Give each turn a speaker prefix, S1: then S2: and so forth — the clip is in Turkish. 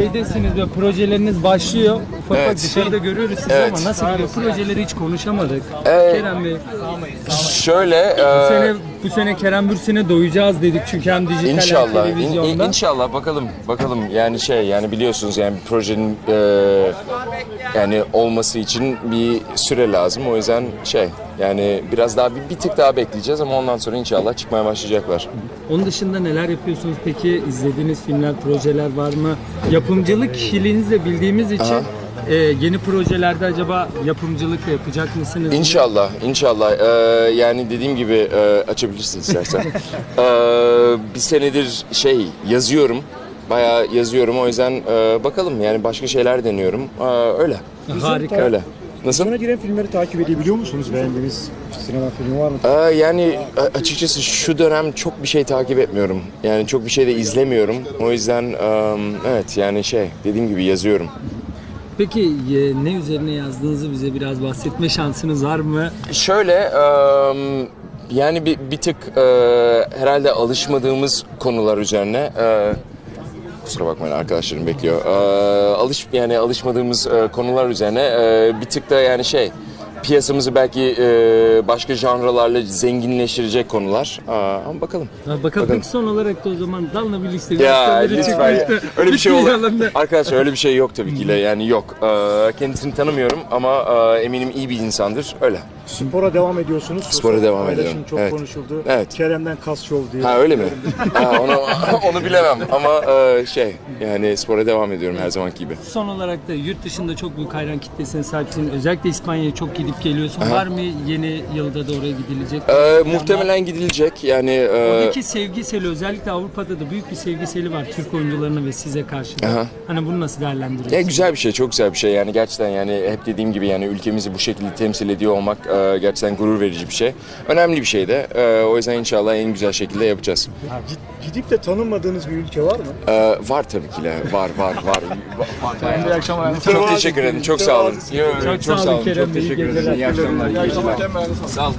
S1: Şeydesiniz ve projeleriniz başlıyor. Ufak ufak
S2: Evet.
S1: dışarıda görüyoruz sizi
S2: Evet.
S1: ama nasıl gidiyor? Projeleri hiç konuşamadık.
S2: Ee,
S1: Kerem Bey,
S2: Şöyle
S1: bu
S2: e,
S1: sene, bu sene Kerem Bürsin'e doyacağız dedik çünkü hem dijital hem
S2: İnşallah. İn-
S1: televizyonda.
S2: in- inşallah bakalım. Bakalım. Yani şey yani biliyorsunuz yani bir projenin e, yani olması için bir süre lazım. O yüzden şey yani biraz daha bir, bir tık daha bekleyeceğiz ama ondan sonra inşallah çıkmaya başlayacaklar.
S1: Onun dışında neler yapıyorsunuz peki? İzlediğiniz filmler, projeler var mı? Yapımcılık kişiliğinizi de bildiğimiz için
S2: Aha.
S1: e, yeni projelerde acaba yapımcılık yapacak mısınız?
S2: İnşallah, inşallah. Ee, yani dediğim gibi e, açabilirsin istersen. Ee, bir senedir şey yazıyorum. Bayağı yazıyorum o yüzden e, bakalım yani başka şeyler deniyorum. Ee, öyle.
S1: Harika.
S2: Öyle. Nasıl?
S3: Sonra giren filmleri takip edebiliyor musunuz? Beğendiğiniz sinema filmi var mı?
S2: Ee, yani açıkçası şu dönem çok bir şey takip etmiyorum. Yani çok bir şey de izlemiyorum. O yüzden evet yani şey dediğim gibi yazıyorum.
S1: Peki e, ne üzerine yazdığınızı bize biraz bahsetme şansınız var mı?
S2: Şöyle yani bir, bir tık e, herhalde alışmadığımız konular üzerine e, kusura bakmayın arkadaşlarım bekliyor. E, alış yani alışmadığımız e, konular üzerine e, bir tık da yani şey piyasamızı belki e, başka janralarla zenginleştirecek konular. Aa, ama bakalım.
S1: Ha, bakalım, peki son olarak da o zaman Dalla birlikte
S2: Ya
S1: gösterileri
S2: lütfen
S1: çıkmıştı.
S2: öyle bir şey
S1: yalanlar.
S2: Arkadaşlar öyle bir şey yok tabii ki yani yok. Ee, kendisini tanımıyorum ama e, eminim iyi bir insandır. Öyle.
S3: Spora devam ediyorsunuz.
S2: Spora
S3: Sosyal
S2: devam ediyorum.
S3: çok
S2: Evet.
S3: konuşuldu.
S2: Evet.
S3: Kerem'den kas şov diye.
S2: Ha öyle mi? ha, onu onu bilemem ama e, şey yani spora devam ediyorum her zamanki gibi.
S1: Son olarak da yurt dışında çok büyük hayran kitlesine sahipsin. Özellikle İspanya'ya çok gidip geliyorsun. Var mı yeni yılda da oraya gidilecek?
S2: Ee, muhtemelen gidilecek yani e,
S1: Oradaki sevgi seli özellikle Avrupa'da da büyük bir sevgi seli var Türk oyuncularına ve size karşı da.
S2: Aha.
S1: Hani bunu nasıl değerlendiriyorsun?
S2: ya güzel bir şey, çok güzel bir şey. Yani gerçekten yani hep dediğim gibi yani ülkemizi bu şekilde temsil ediyor olmak e, gerçekten gurur verici bir şey. Önemli bir şey de. E, o yüzden inşallah en güzel şekilde yapacağız.
S3: Ha, gid- gidip de tanınmadığınız bir ülke var mı?
S2: Ee, var tabii ki de. Var, var, var.
S3: İyi akşamlar.
S2: Çok teşekkür ederim. Çok sağ olun.
S1: Çok sağ olun
S2: Çok teşekkür ederim. İyi akşamlar. iyi geceler. Sağ olun.